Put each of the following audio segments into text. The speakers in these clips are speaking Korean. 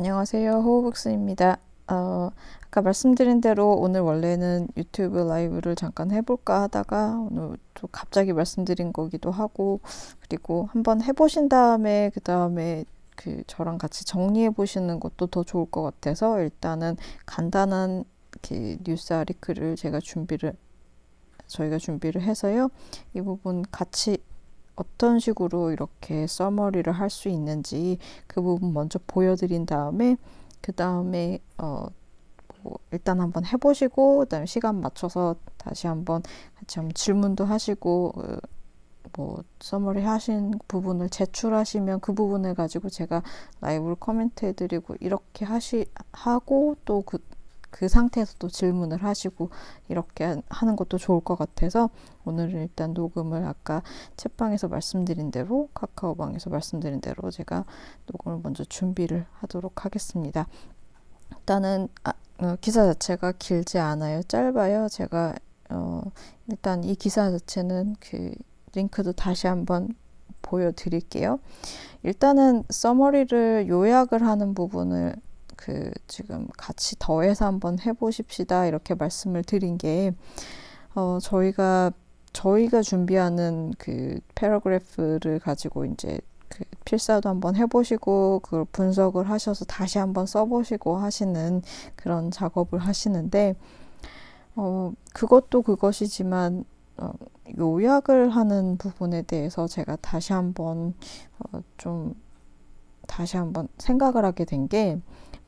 안녕하세요. 호우북스입니다. 어, 아까 말씀드린 대로 오늘 원래는 유튜브 라이브를 잠깐 해볼까 하다가 오늘 또 갑자기 말씀드린 거기도 하고 그리고 한번 해보신 다음에 그 다음에 그 저랑 같이 정리해 보시는 것도 더 좋을 것 같아서 일단은 간단한 그 뉴스 아리크를 제가 준비를 저희가 준비를 해서요. 이 부분 같이 어떤 식으로 이렇게 서머리를 할 수 있는지 그 부분 먼저 보여드린 다음에 그 다음에 어, 뭐 일단 한번 해보시고 그다음에 시간 맞춰서 다시 한번 같이 한번 질문도 하시고 어, 뭐 서머리 하신 부분을 제출하시면 그 부분을 가지고 제가 라이브로 코멘트 해드리고 이렇게 하시 하고 또 그 그 상태에서 또 질문을 하시고 이렇게 하는 것도 좋을 것 같아서 오늘은 일단 녹음을 아까 채방에서 말씀드린 대로 카카오방에서 말씀드린 대로 제가 녹음을 먼저 준비를 하도록 하겠습니다. 일단은 아, 어, 기사 자체가 길지 않아요. 짧아요. 제가 어, 일단 이 기사 자체는 그 링크도 다시 한번 보여드릴게요. 일단은 서머리를 요약을 하는 부분을 그 지금 같이 더해서 한번 해보십시다. 이렇게 말씀을 드린 게 어, 저희가 저희가 준비하는 그 패러그래프를 가지고 이제 그 필사도 한번 해보시고 그걸 분석을 하셔서 다시 한번 써보시고 하시는 그런 작업을 하시는데 어, 그것도 그것이지만 어, 요약을 하는 부분에 대해서 제가 다시 한번 어, 좀 다시 한번 생각을 하게 된게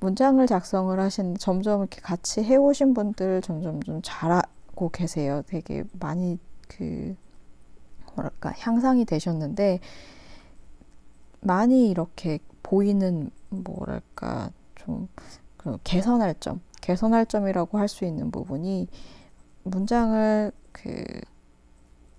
문장을 작성을 하신 점점 이렇게 같이 해오신 분들 점점 좀 잘하고 계세요. 되게 많이 그 뭐랄까 향상이 되셨는데 많이 이렇게 보이는 뭐랄까 좀그 개선할 점, 개선할 점이라고 할 수 있는 부분이 문장을 그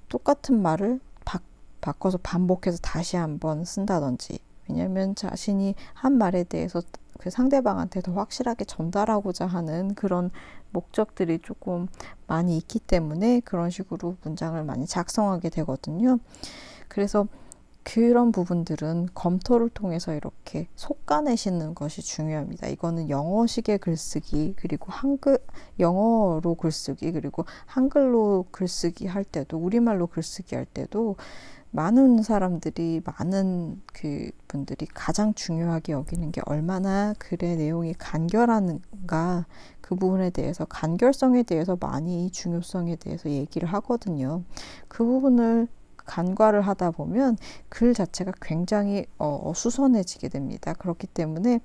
똑같은 말을 바, 바꿔서 반복해서 다시 한번 쓴다든지 왜냐하면 자신이 한 말에 대해서 그 상대방한테 더 확실하게 전달하고자 하는 그런 목적들이 조금 많이 있기 때문에 그런 식으로 문장을 많이 작성하게 되거든요. 그래서 그런 부분들은 검토를 통해서 이렇게 솎아내시는 것이 중요합니다. 이거는 영어식의 글쓰기 그리고 한글 영어로 글쓰기 그리고 한글로 글쓰기 할 때도 우리말로 글쓰기 할 때도 많은 사람들이 많은 그 분들이 가장 중요하게 여기는 게 얼마나 글의 내용이 간결한가 그 부분에 대해서 간결성에 대해서 많이 중요성에 대해서 얘기를 하거든요. 그 부분을 간과를 하다 보면 글 자체가 굉장히 어, 수선해지게 됩니다. 그렇기 때문에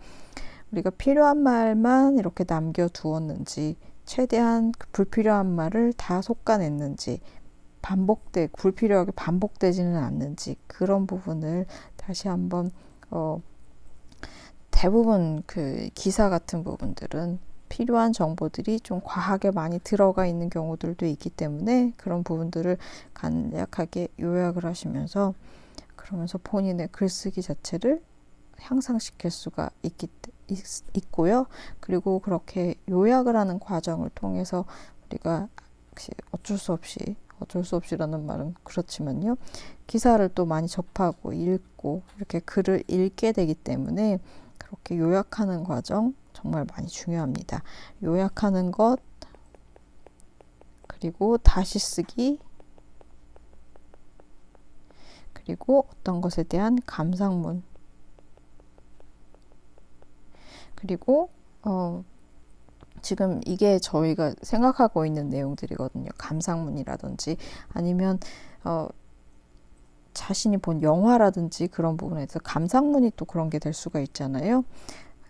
우리가 필요한 말만 이렇게 남겨두었는지 최대한 그 불필요한 말을 다 솎아냈는지 반복돼 불필요하게 반복되지는 않는지 그런 부분을 다시 한번 어, 대부분 그 기사 같은 부분들은 필요한 정보들이 좀 과하게 많이 들어가 있는 경우들도 있기 때문에 그런 부분들을 간략하게 요약을 하시면서 그러면서 본인의 글쓰기 자체를 향상시킬 수가 있기, 있, 있고요. 그리고 그렇게 요약을 하는 과정을 통해서 우리가 어쩔 수 없이 어쩔 수 없이라는 말은 그렇지만요. 기사를 또 많이 접하고 읽고 이렇게 글을 읽게 되기 때문에 그렇게 요약하는 과정 정말 많이 중요합니다. 요약하는 것 그리고 다시 쓰기 그리고 어떤 것에 대한 감상문 그리고 어, 지금 이게 저희가 생각하고 있는 내용들이거든요. 감상문이라든지 아니면 어, 자신이 본 영화라든지 그런 부분에서 감상문이 또 그런 게 될 수가 있잖아요.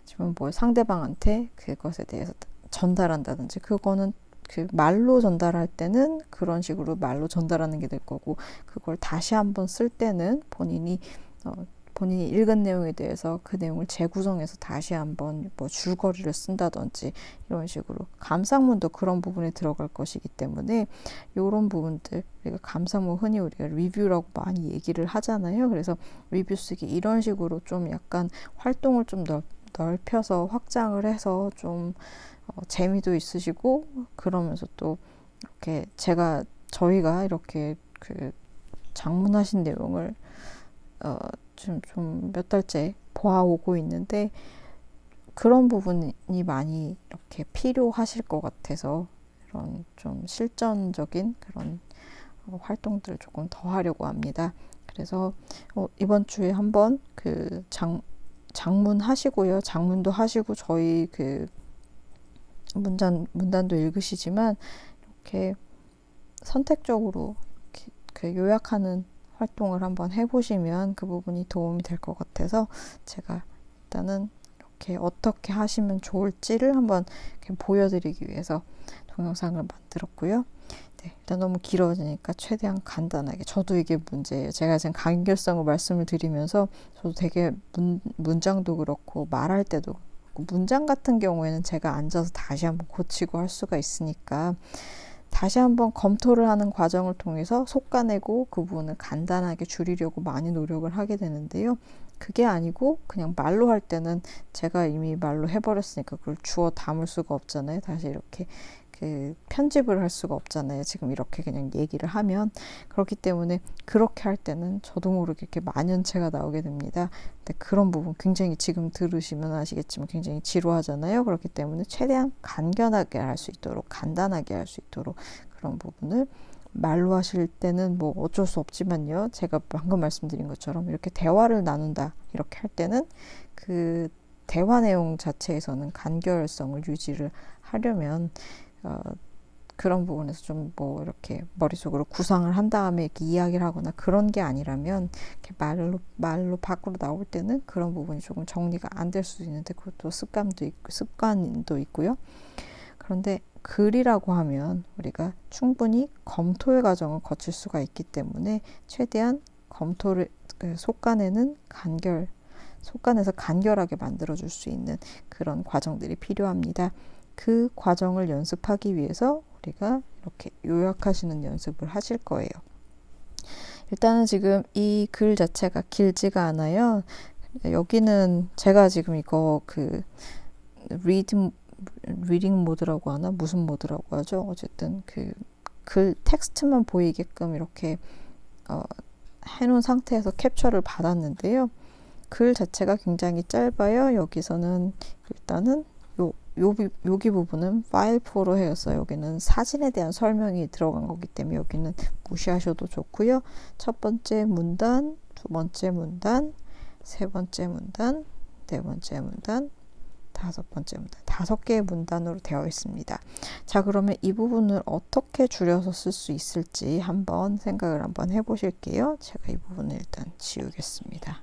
지금 뭐 상대방한테 그것에 대해서 전달한다든지 그거는 그 말로 전달할 때는 그런 식으로 말로 전달하는 게 될 거고 그걸 다시 한번 쓸 때는 본인이 어, 본인이 읽은 내용에 대해서 그 내용을 재구성해서 다시 한번 뭐 줄거리를 쓴다든지 이런 식으로 감상문도 그런 부분에 들어갈 것이기 때문에 이런 부분들 우리가 감상문 흔히 우리가 리뷰라고 많이 얘기를 하잖아요. 그래서 리뷰 쓰기 이런 식으로 좀 약간 활동을 좀 넓, 넓혀서 확장을 해서 좀 어, 재미도 있으시고 그러면서 또 이렇게 제가 저희가 이렇게 그 장문하신 내용을 어, 지금 좀 몇 달째 보아오고 있는데 그런 부분이 많이 이렇게 필요하실 것 같아서 그런 좀 실전적인 그런 어, 활동들을 조금 더 하려고 합니다. 그래서 어, 이번 주에 한번 그 장, 장문 하시고요. 장문도 하시고 저희 그 문단 문단도 읽으시지만 이렇게 선택적으로 이렇게 그 요약하는 활동을 한번 해보시면 그 부분이 도움이 될 것 같아서 제가 일단은 이렇게 어떻게 하시면 좋을지를 한번 보여드리기 위해서 동영상을 만들었고요. 네, 일단 너무 길어지니까 최대한 간단하게 저도 이게 문제예요. 제가 지금 간결성을 말씀을 드리면서 저도 되게 문, 문장도 그렇고 말할 때도 문장 같은 경우에는 제가 앉아서 다시 한번 고치고 할 수가 있으니까 다시 한번 검토를 하는 과정을 통해서 속가내고 그 부분을 간단하게 줄이려고 많이 노력을 하게 되는데요. 그게 아니고 그냥 말로 할 때는 제가 이미 말로 해버렸으니까 그걸 주워 담을 수가 없잖아요. 다시 이렇게 그 편집을 할 수가 없잖아요. 지금 이렇게 그냥 얘기를 하면 그렇기 때문에 그렇게 할 때는 저도 모르게 이렇게 만연체가 나오게 됩니다. 근데 그런 부분 굉장히 지금 들으시면 아시겠지만 굉장히 지루하잖아요. 그렇기 때문에 최대한 간결하게 할 수 있도록 간단하게 할 수 있도록 그런 부분을 말로 하실 때는 뭐 어쩔 수 없지만요. 제가 방금 말씀드린 것처럼 이렇게 대화를 나눈다 이렇게 할 때는 그 대화 내용 자체에서는 간결성을 유지를 하려면 어, 그런 부분에서 좀 뭐 이렇게 머릿속으로 구상을 한 다음에 이렇게 이야기를 하거나 그런 게 아니라면 이렇게 말로 말로 밖으로 나올 때는 그런 부분이 조금 정리가 안 될 수도 있는데 그것도 습관도 있고 습관도 있고요. 그런데 글이라고 하면 우리가 충분히 검토의 과정을 거칠 수가 있기 때문에 최대한 검토를 그 속간에는 간결 속간에서 간결하게 만들어 줄 수 있는 그런 과정들이 필요합니다. 그 과정을 연습하기 위해서 우리가 이렇게 요약하시는 연습을 하실 거예요. 일단은 지금 이 글 자체가 길지가 않아요. 여기는 제가 지금 이거 그 리드 리딩 모드라고 하나 무슨 모드라고 하죠. 어쨌든 그 글 텍스트만 보이게끔 이렇게 어, 해놓은 상태에서 캡처를 받았는데요. 글 자체가 굉장히 짧아요. 여기서는 일단은 요 여기, 여기 부분은 파일 포로 해서 여기는 사진에 대한 설명이 들어간 거기 때문에 여기는 무시하셔도 좋고요. 첫 번째 문단, 두 번째 문단, 세 번째 문단, 네 번째 문단, 다섯 번째 문단, 다섯 개의 문단으로 되어 있습니다. 자, 그러면 이 부분을 어떻게 줄여서 쓸 수 있을지 한번 생각을 한번 해보실게요. 제가 이 부분을 일단 지우겠습니다.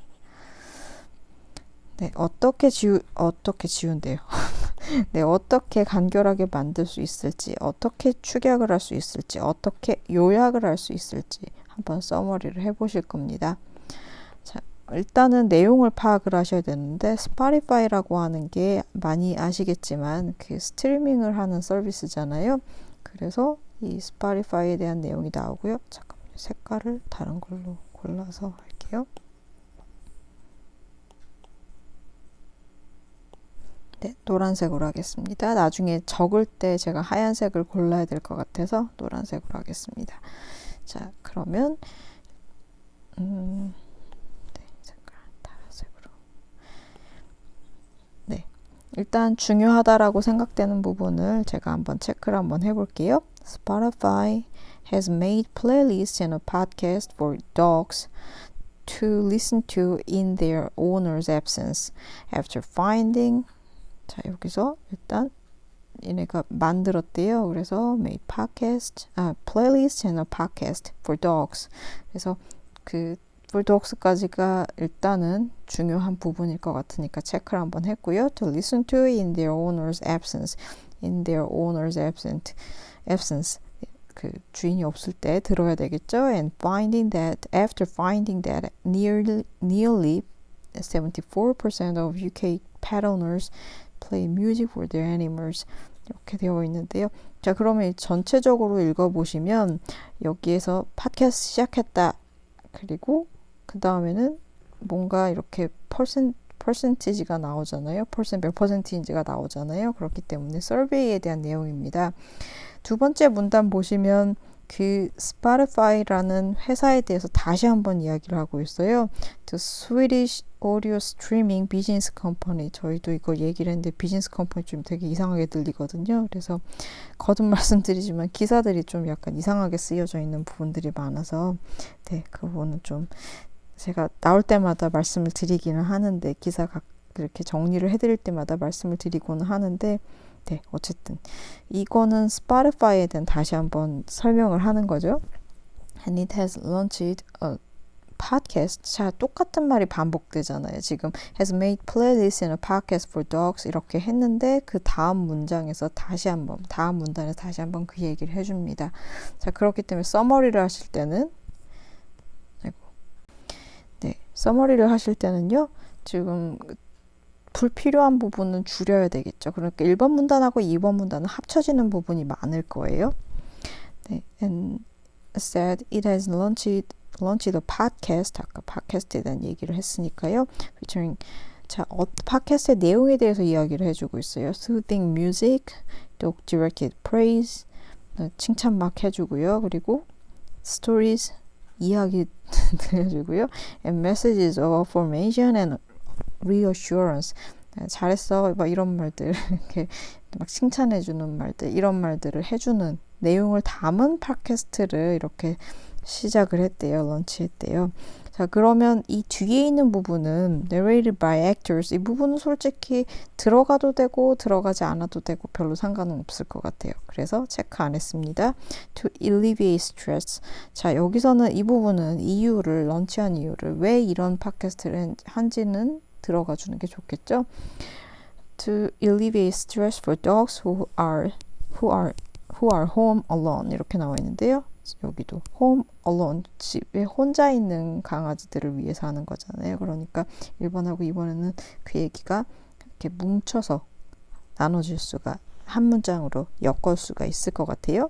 네, 어떻게 지우, 어떻게 지운대요? 네, 어떻게 간결하게 만들 수 있을지, 어떻게 축약을 할 수 있을지, 어떻게 요약을 할 수 있을지 한번 써머리를 해보실 겁니다. 자, 일단은 내용을 파악을 하셔야 되는데 스파리파이라고 하는 게 많이 아시겠지만 그 스트리밍을 하는 서비스잖아요. 그래서 이 스파리파이에 대한 내용이 나오고요. 잠깐만요. 색깔을 다른 걸로 골라서 할게요. 네, 노란색으로 하겠습니다. 나중에 적을 때 제가 하얀색을 골라야 될 것 같아서 노란색으로 하겠습니다. 자, 그러면 음, 네, 색깔 다색으로. 네, 일단 중요하다라고 생각되는 부분을 제가 한번 체크를 한번 해볼게요. Spotify has made playlists and a podcast for dogs to listen to in their owner's absence after finding 자, 여기서 일단 얘네가 만들었대요. 그래서 made podcast, 아, playlist and a podcast for dogs. 그래서 그 for dogs까지가 일단은 중요한 부분일 것 같으니까 체크를 한번 했고요. To listen to in their owner's absence. In their owner's absent, absence. 그 주인이 없을 때 들어야 되겠죠. And finding that after finding that nearly nearly 74% of UK pet owners play music for their animals 이렇게 되어 있는데요. 자, 그러면 전체적으로 읽어보시면 여기에서 팟캐스트 시작했다. 그리고 그 다음에는 뭔가 이렇게 퍼센 퍼센티지가 나오잖아요. 퍼센 몇 퍼센트인지가 나오잖아요. 그렇기 때문에 서베이에 대한 내용입니다. 두 번째 문단 보시면 그 스파티파이라는 회사에 대해서 다시 한번 이야기를 하고 있어요. The Swedish Audio Streaming Business Company. 저희도 이걸 얘기를 했는데 비즈니스 컴퍼니 좀 되게 이상하게 들리거든요. 그래서 거듭 말씀드리지만 기사들이 좀 약간 이상하게 쓰여져 있는 부분들이 많아서 네, 그 부분은 좀 제가 나올 때마다 말씀을 드리기는 하는데 기사가 이렇게 정리를 해드릴 때마다 말씀을 드리고는 하는데 네, 어쨌든 이거는 스파티파이에 대한 다시 한번 설명을 하는 거죠. And it has launched a podcast. 자, 똑같은 말이 반복되잖아요. 지금 has made playlists in a podcast for dogs 이렇게 했는데 그 다음 문장에서 다시 한번 다음 문단에서 다시 한번 그 얘기를 해 줍니다. 자, 그렇기 때문에 서머리를 하실 때는 네, 서머리를 하실 때는요. 지금 불필요한 부분은 줄여야 되겠죠. 그러니까 1번 문단하고 2번 문단은 합쳐지는 부분이 많을 거예요. 네, and said it has launched launched a podcast. 아까 팟캐스트에 대한 얘기를 했으니까요. featuring 자, 어, 팟캐스트의 내용에 대해서 이야기를 해주고 있어요. soothing music, dog directed praise, 네, 칭찬 막 해주고요. 그리고 stories, 이야기 들려주고요. and messages of affirmation and reassurance 잘했어 막 이런 말들 이렇게 막 칭찬해 주는 말들 이런 말들을 해주는 내용을 담은 팟캐스트를 이렇게 시작을 했대요 런치했대요. 자 그러면 이 뒤에 있는 부분은 narrated by actors. 이 부분은 솔직히 들어가도 되고 들어가지 않아도 되고 별로 상관은 없을 것 같아요. 그래서 체크 안 했습니다. To alleviate stress. 자 여기서는 이 부분은 이유를 런치한 이유를 왜 이런 팟캐스트를 한지는 들어가 주는 게 좋겠죠. To alleviate stress for dogs who are who are who are home alone 이렇게 나와 있는데요. 여기도 home alone 집에 혼자 있는 강아지들을 위해서 하는 거잖아요. 그러니까 1번하고 2번에는 그 얘기가 이렇게 뭉쳐서 나눠질 수가 한 문장으로 엮을 수가 있을 것 같아요.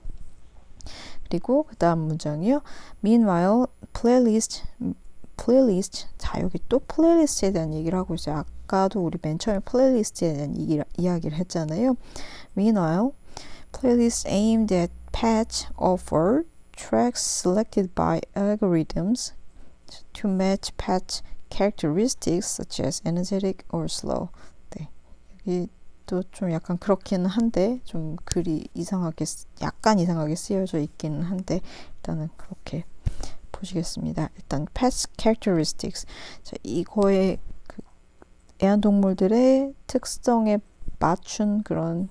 그리고 그 다음 문장이요. Meanwhile, playlist 플레이리스트. 자, 여기 또 플레이리스트에 대한 얘기를 하고 있어요. 아까도 우리 맨 처음에 플레이리스트에 대한 얘기, 이야기를 했잖아요. Meanwhile, playlists aimed at pets offer tracks selected by algorithms to match pet characteristics such as energetic or slow. 네. 여기 또좀 약간 그렇기는 한데 좀 글이 이상하게 약간 이상하게 쓰여져 있기는 한데 일단은 그렇게 보시겠습니다. 일단 pet characteristics. 자, 이거의 그 애완동물들의 특성에 맞춘 그런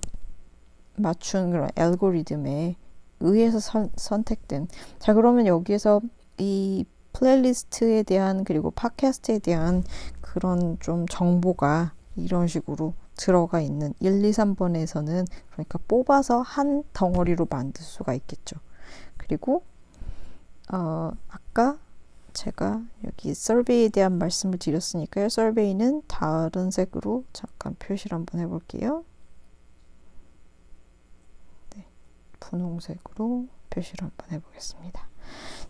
맞춘 그런 알고리즘에 의해서 선, 선택된 자 그러면 여기에서 이 플레이리스트에 대한 그리고 팟캐스트에 대한 그런 좀 정보가 이런 식으로 들어가 있는 1, 2, 3번에서는 그러니까 뽑아서 한 덩어리로 만들 수가 있겠죠. 그리고 어, 아까 제가 여기 서베이에 대한 말씀을 드렸으니까요. 서베이는 다른 색으로 잠깐 표시를 한번 해볼게요. 네, 분홍색으로 표시를 한번 해보겠습니다.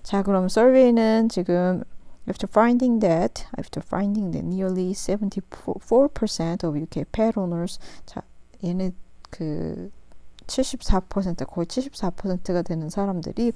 자, 그럼 서베이는 지금 After finding that, after finding that nearly 74% of UK pet owners, 자, 얘네 그 74% 거의 74%가 되는 사람들이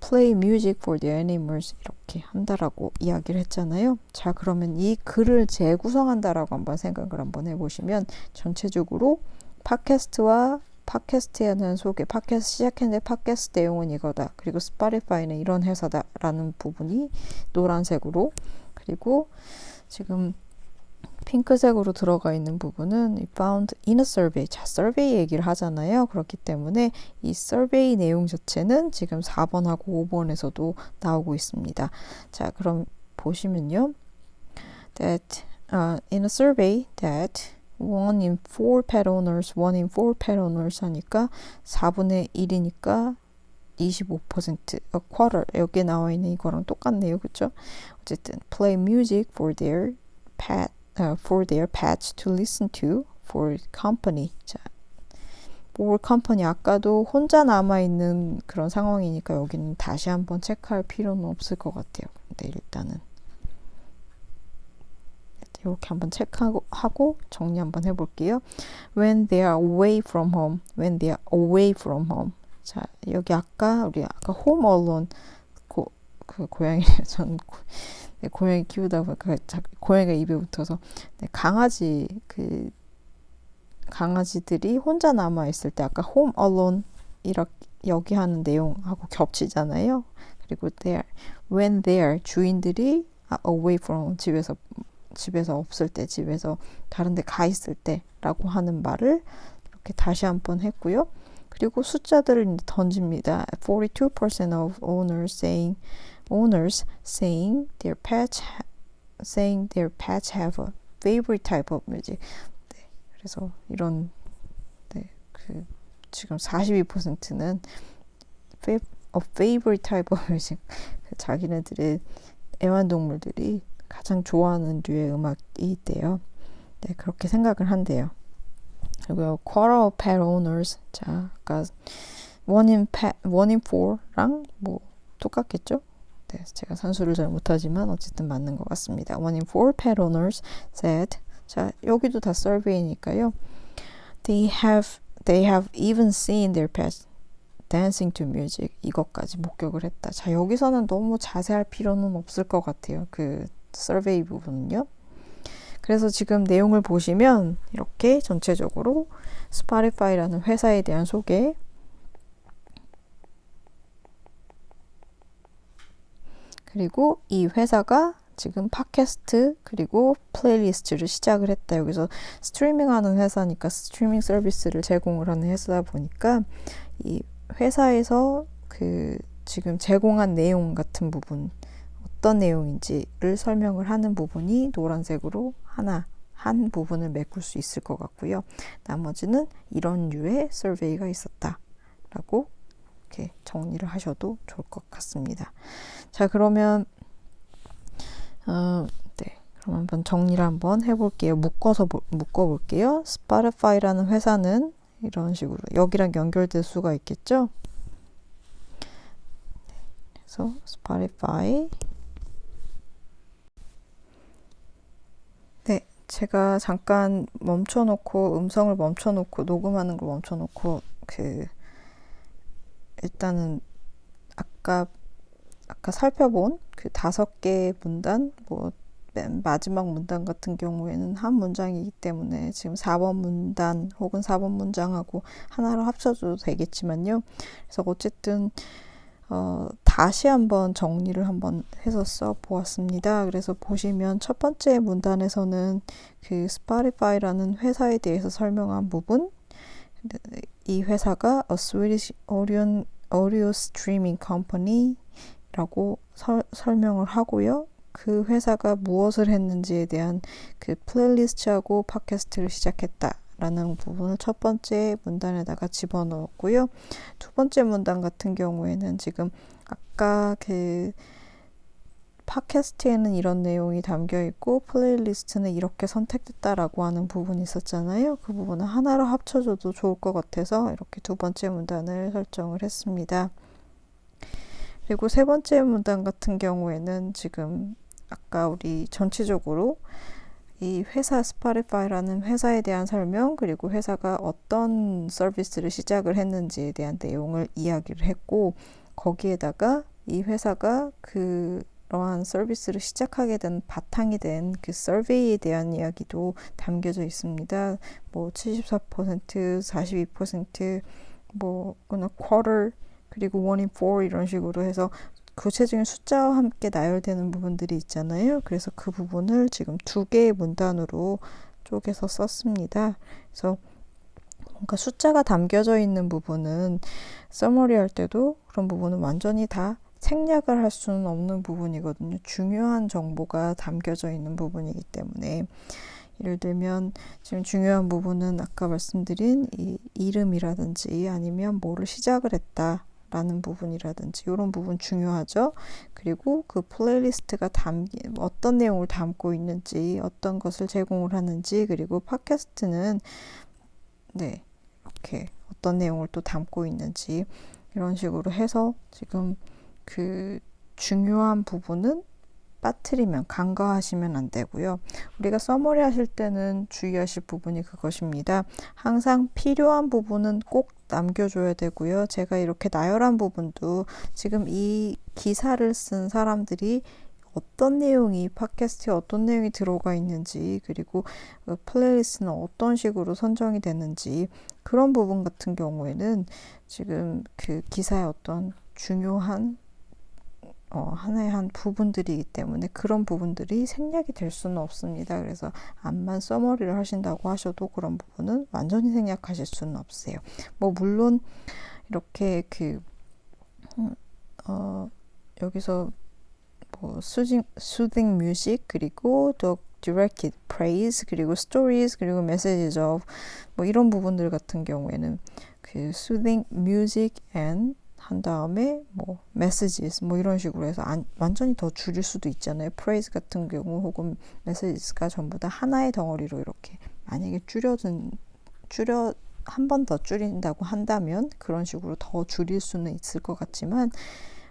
play music for the animals 이렇게 한다라고 이야기를 했잖아요. 자, 그러면 이 글을 재구성한다라고 한번 생각을 한번 해보시면 전체적으로 팟캐스트와 팟캐스트에 대한 소개, 팟캐스트 시작했는데 팟캐스트 내용은 이거다. 그리고 스파티파이는 이런 회사다라는 부분이 노란색으로 그리고 지금 핑크색으로 들어가 있는 부분은 found in a survey. 자, survey 얘기를 하잖아요. 그렇기 때문에 이 survey 내용 자체는 지금 4번하고 5번에서도 나오고 있습니다. 자, 그럼 보시면요. that uh, in a survey that one in four pet owners, one in four pet owners 하니까 4분의 1이니까 25% a quarter 여기에 나와 있는 이거랑 똑같네요. 그렇죠? 어쨌든 play music for their pet uh, for their pets to listen to for company. 자, for company 아까도 혼자 남아 있는 그런 상황이니까 여기는 다시 한번 체크할 필요는 없을 것 같아요. 근데 일단은 이렇게 한번 체크하고 하고 정리 한번 해볼게요. When they are away from home, when they are away from home. 자, 여기 아까 우리 아까 홈 얼론 고, 그 고양이 전 고, 네, 고양이 키우다 보니까 자, 고양이가 입에 붙어서 네, 강아지 그 강아지들이 혼자 남아 있을 때 아까 홈 얼론 이렇게 여기 하는 내용하고 겹치잖아요. 그리고 there when there 주인들이 away from 집에서 집에서 없을 때 집에서 다른 데 가 있을 때라고 하는 말을 이렇게 다시 한 번 했고요. 그리고 숫자들을 던집니다. 42% of owners saying owners saying their pets saying their pets have a favorite type of music. 네, 그래서 이런 네, 그 지금 42%는 a favorite type of music 자기네들의 애완동물들이 가장 좋아하는 류의 음악이 있대요. 네, 그렇게 생각을 한대요. 그리고요, quarter of pet owners. 자, 아까 one in pet, one in four랑 뭐 똑같겠죠? 네, 제가 산수를 잘 못하지만 어쨌든 맞는 것 같습니다. In four pet owners said. 자, 여기도 다 서베이니까요. They have they have even seen their pets dancing to music 이것까지 목격을 했다. 자, 여기서는 너무 자세할 필요는 없을 것 같아요. 그 서베이 부분은요. 그래서 지금 내용을 보시면 이렇게 전체적으로 스파티파이라는 회사에 대한 소개 그리고 이 회사가 지금 팟캐스트 그리고 플레이리스트를 시작을 했다. 여기서 스트리밍하는 회사니까 스트리밍 서비스를 제공을 하는 회사다 보니까 이 회사에서 그 지금 제공한 내용 같은 부분 어떤 내용인지를 설명을 하는 부분이 노란색으로 하나 한 부분을 메꿀 수 있을 것 같고요. 나머지는 이런 류의 서베이가 있었다라고 이렇게 정리를 하셔도 좋을 것 같습니다. 자 그러면 어, 네 그럼 한번 정리를 한번 해볼게요. 묶어서 묶어볼게요. 스파티파이라는 회사는 이런 식으로 여기랑 연결될 수가 있겠죠. 네, 그래서 스파티파이 제가 잠깐 멈춰놓고 음성을 멈춰놓고 녹음하는 걸 멈춰놓고 그 일단은 아까 아까 살펴본 그 다섯 개의 문단 뭐 마지막 문단 같은 경우에는 한 문장이기 때문에 지금 4번 문단 혹은 4번 문장하고 하나로 합쳐도 되겠지만요. 그래서 어쨌든 어, 다시 한번 정리를 한번 해서 써 보았습니다. 그래서 보시면 첫 번째 문단에서는 그 스파티파이라는 회사에 대해서 설명한 부분, 이 회사가 A Swedish Audio, Audio Streaming Company라고 서, 설명을 하고요. 그 회사가 무엇을 했는지에 대한 그 플레이리스트하고 팟캐스트를 시작했다. 라는 부분을 첫 번째 문단에다가 집어넣었고요. 두 번째 문단 같은 경우에는 지금 아까 그 팟캐스트에는 이런 내용이 담겨 있고 플레이리스트는 이렇게 선택됐다라고 하는 부분이 있었잖아요. 그 부분을 하나로 합쳐줘도 좋을 것 같아서 이렇게 두 번째 문단을 설정을 했습니다. 그리고 세 번째 문단 같은 경우에는 지금 아까 우리 전체적으로 이 회사 스파티파이라는 회사에 대한 설명 그리고 회사가 어떤 서비스를 시작을 했는지에 대한 내용을 이야기를 했고 거기에다가 이 회사가 그 러한 서비스를 시작하게 된 바탕이 된 그 서베이에 대한 이야기도 담겨져 있습니다. 뭐 74%, 42%뭐 그나 quarter 그리고 one in four 이런 식으로 해서 구체적인 숫자와 함께 나열되는 부분들이 있잖아요. 그래서 그 부분을 지금 두 개의 문단으로 쪼개서 썼습니다. 그래서 뭔가 숫자가 담겨져 있는 부분은 서머리 할 때도 그런 부분은 완전히 다 생략을 할 수는 없는 부분이거든요. 중요한 정보가 담겨져 있는 부분이기 때문에 예를 들면 지금 중요한 부분은 아까 말씀드린 이 이름이라든지 아니면 뭐를 시작을 했다 라는 부분이라든지 이런 부분 중요하죠. 그리고 그 플레이리스트가 담긴 어떤 내용을 담고 있는지 어떤 것을 제공을 하는지 그리고 팟캐스트는 네 이렇게 어떤 내용을 또 담고 있는지 이런 식으로 해서 지금 그 중요한 부분은 빠뜨리면 간과하시면 안 되고요. 우리가 써머리 하실 때는 주의하실 부분이 그것입니다. 항상 필요한 부분은 꼭 남겨줘야 되고요. 제가 이렇게 나열한 부분도 지금 이 기사를 쓴 사람들이 어떤 내용이 팟캐스트에 어떤 내용이 들어가 있는지 그리고 그 플레이리스트는 어떤 식으로 선정이 되는지 그런 부분 같은 경우에는 지금 그 기사의 어떤 중요한 어, 하나의 한 부분들이기 때문에 그런 부분들이 생략이 될 수는 없습니다. 그래서 암만 써머리를 하신다고 하셔도 그런 부분은 완전히 생략하실 수는 없어요. 뭐 물론 이렇게 그 음, 어, 여기서 뭐 soothing, soothing music 그리고 또 directed praise 그리고 stories 그리고 messages of 뭐 이런 부분들 같은 경우에는 그 soothing music and 한 다음에 뭐 messages 뭐 이런 식으로 해서 안, 완전히 더 줄일 수도 있잖아요. praise 같은 경우 혹은 messages가 전부 다 하나의 덩어리로 이렇게 만약에 줄여든 줄여 한 번 더 줄인다고 한다면 그런 식으로 더 줄일 수는 있을 것 같지만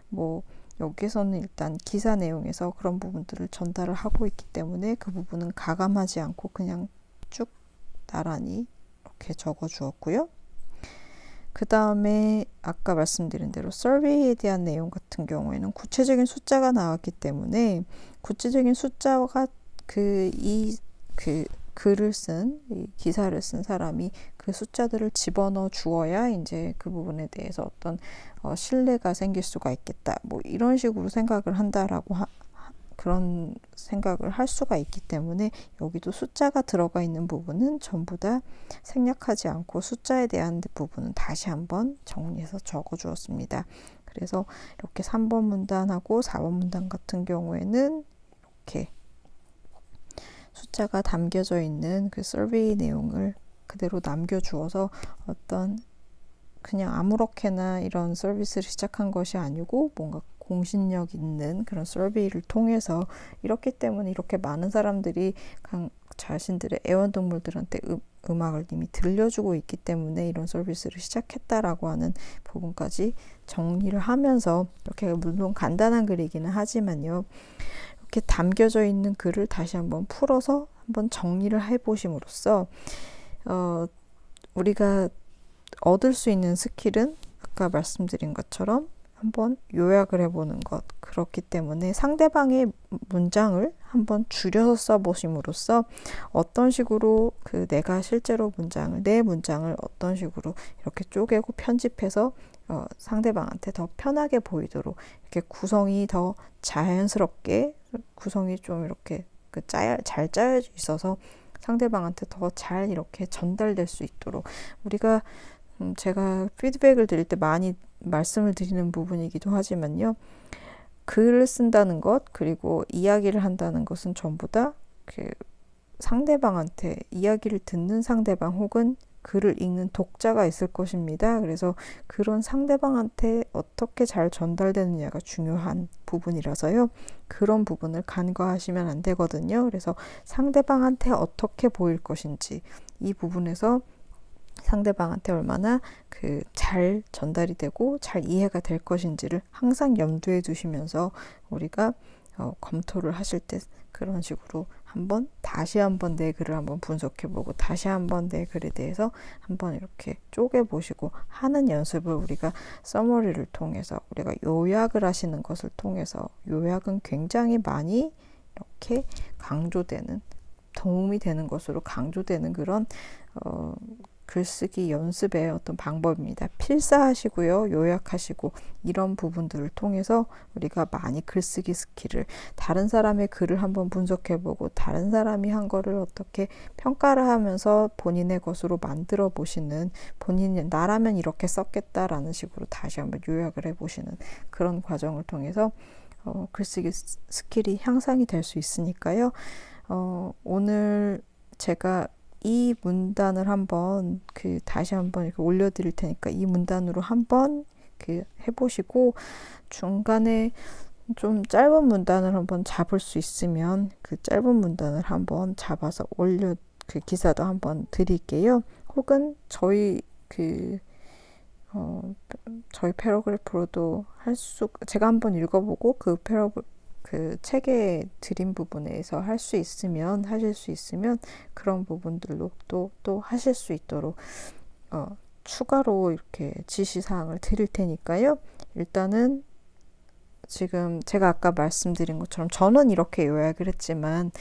뭐 여기서는 일단 기사 내용에서 그런 부분들을 전달을 하고 있기 때문에 그 부분은 가감하지 않고 그냥 쭉 나란히 이렇게 적어 주었고요. 그 다음에 아까 말씀드린 대로 서베이에 대한 내용 같은 경우에는 구체적인 숫자가 나왔기 때문에 구체적인 숫자가 그 이 그 글을 쓴, 이 기사를 쓴 사람이 그 숫자들을 집어넣어 주어야 이제 그 부분에 대해서 어떤 어, 신뢰가 생길 수가 있겠다. 뭐 이런 식으로 생각을 한다라고 하, 그런 생각을 할 수가 있기 때문에 여기도 숫자가 들어가 있는 부분은 전부 다 생략하지 않고 숫자에 대한 부분은 다시 한번 정리해서 적어 주었습니다. 그래서 이렇게 3번 문단하고 4번 문단 같은 경우에는 이렇게 숫자가 담겨져 있는 그 서베이 내용을 그대로 남겨주어서 어떤 그냥 아무렇게나 이런 서비스를 시작한 것이 아니고 뭔가 공신력 있는 그런 서비를 통해서 이렇기 때문에 이렇게 많은 사람들이 자신들의 애완동물들한테 음, 음악을 이미 들려주고 있기 때문에 이런 서비스를 시작했다라고 하는 부분까지 정리를 하면서 이렇게 물론 간단한 글이기는 하지만요. 이렇게 담겨져 있는 글을 다시 한번 풀어서 한번 정리를 해보심으로써 어, 우리가 얻을 수 있는 스킬은 아까 말씀드린 것처럼 한번 요약을 해보는 것. 그렇기 때문에 상대방의 문장을 한번 줄여서 써보심으로써 어떤 식으로 그 내가 실제로 문장을, 내 문장을 어떤 식으로 이렇게 쪼개고 편집해서 어, 상대방한테 더 편하게 보이도록 이렇게 구성이 더 자연스럽게 구성이 좀 이렇게 그 짜여, 잘 짜여져 있어서 상대방한테 더 잘 이렇게 전달될 수 있도록 우리가 음, 제가 피드백을 드릴 때 많이 말씀을 드리는 부분이기도 하지만요. 글을 쓴다는 것, 그리고 이야기를 한다는 것은 전부 다 그 상대방한테 이야기를 듣는 상대방 혹은 글을 읽는 독자가 있을 것입니다. 그래서 그런 상대방한테 어떻게 잘 전달되느냐가 중요한 부분이라서요. 그런 부분을 간과하시면 안 되거든요. 그래서 상대방한테 어떻게 보일 것인지 이 부분에서 상대방한테 얼마나 그 잘 전달이 되고 잘 이해가 될 것인지를 항상 염두에 두시면서 우리가 어, 검토를 하실 때 그런 식으로 한번 다시 한번 내 글을 한번 분석해 보고 다시 한번 내 글에 대해서 한번 이렇게 쪼개 보시고 하는 연습을 우리가 서머리를 통해서 우리가 요약을 하시는 것을 통해서 요약은 굉장히 많이 이렇게 강조되는 도움이 되는 것으로 강조되는 그런 어, 글쓰기 연습의 어떤 방법입니다. 필사하시고요. 요약하시고 이런 부분들을 통해서 우리가 많이 글쓰기 스킬을 다른 사람의 글을 한번 분석해보고 다른 사람이 한 거를 어떻게 평가를 하면서 본인의 것으로 만들어 보시는 본인이 나라면 이렇게 썼겠다라는 식으로 다시 한번 요약을 해보시는 그런 과정을 통해서 어, 글쓰기 스킬이 향상이 될 수 있으니까요. 어, 오늘 제가 이 문단을 한번 그 다시 한번 이렇게 올려드릴 테니까 이 문단으로 한번 그 해보시고 중간에 좀 짧은 문단을 한번 잡을 수 있으면 그 짧은 문단을 한번 잡아서 올려 그 기사도 한번 드릴게요. 혹은 저희 그 어, 저희 패러그래프로도 할 수, 제가 한번 읽어보고 그 패러, 그 책에 드린 부분에서 할 수 있으면 하실 수 있으면 그런 부분들로 또 또 하실 수 있도록 어, 추가로 이렇게 지시사항을 드릴 테니까요. 일단은 지금 제가 아까 말씀드린 것처럼 저는 이렇게 요약을 했지만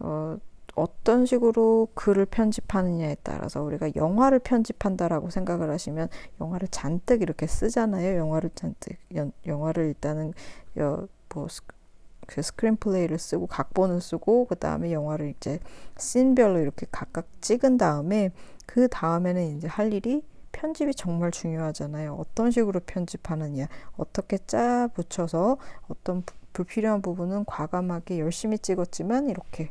어, 어떤 식으로 글을 편집하느냐에 따라서 우리가 영화를 편집한다라고 생각을 하시면 영화를 잔뜩 이렇게 쓰잖아요. 영화를 잔뜩 연, 영화를 일단은 여, 뭐, 그 스크린 플레이를 쓰고 각본을 쓰고 그 다음에 영화를 이제 씬별로 이렇게 각각 찍은 다음에 그 다음에는 이제 할 일이 편집이 정말 중요하잖아요. 어떤 식으로 편집하느냐, 어떻게 짜 붙여서 어떤 불필요한 부분은 과감하게 열심히 찍었지만 이렇게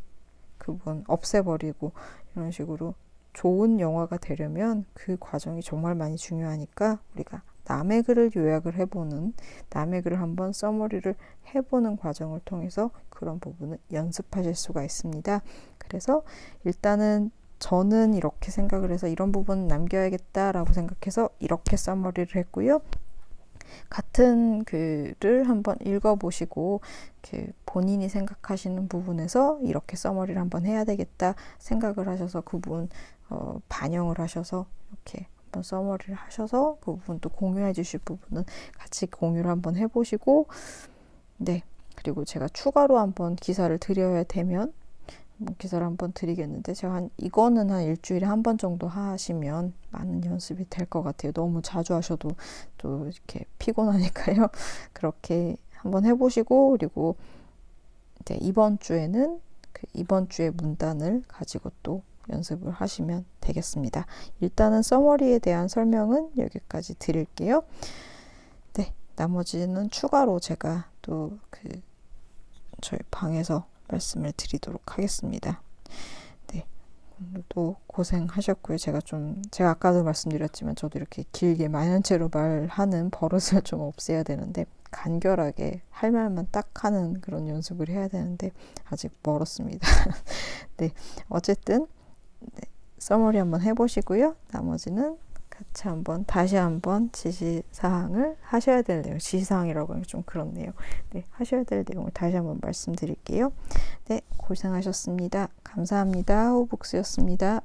그 부분 없애버리고 이런 식으로 좋은 영화가 되려면 그 과정이 정말 많이 중요하니까 우리가 남의 글을 요약을 해보는 남의 글을 한번 써머리를 해보는 과정을 통해서 그런 부분을 연습하실 수가 있습니다. 그래서 일단은 저는 이렇게 생각을 해서 이런 부분 남겨야겠다라고 생각해서 이렇게 써머리를 했고요. 같은 글을 한번 읽어보시고 이렇게 본인이 생각하시는 부분에서 이렇게 써머리를 한번 해야 되겠다 생각을 하셔서 그 부분 어, 반영을 하셔서 이렇게 한번 써머리를 하셔서 그 부분도 공유해 주실 부분은 같이 공유를 한번 해보시고 네 그리고 제가 추가로 한번 기사를 드려야 되면 뭐 기사를 한번 드리겠는데 제가 한 이거는 한 일주일에 한 번 정도 하시면 많은 연습이 될 것 같아요. 너무 자주 하셔도 또 이렇게 피곤하니까요. 그렇게 한번 해보시고 그리고 이제 이번 주에는 그 이번 주의 문단을 가지고 또 연습을 하시면 되겠습니다. 일단은 서머리에 대한 설명은 여기까지 드릴게요. 네, 나머지는 추가로 제가 또 그 저희 방에서 말씀을 드리도록 하겠습니다. 네. 오늘도 고생하셨고요. 제가 좀, 제가 아까도 말씀드렸지만 저도 이렇게 길게 만연체로 말하는 버릇을 좀 없애야 되는데, 간결하게 할 말만 딱 하는 그런 연습을 해야 되는데, 아직 멀었습니다. 네. 어쨌든, 네. 서머리 한번 해보시고요. 나머지는 같이 한번 다시 한번 지시사항을 하셔야 될 내용, 지시사항이라고 하면 좀 그렇네요. 네, 하셔야 될 내용을 다시 한번 말씀드릴게요. 네, 고생하셨습니다. 감사합니다. 호북스였습니다.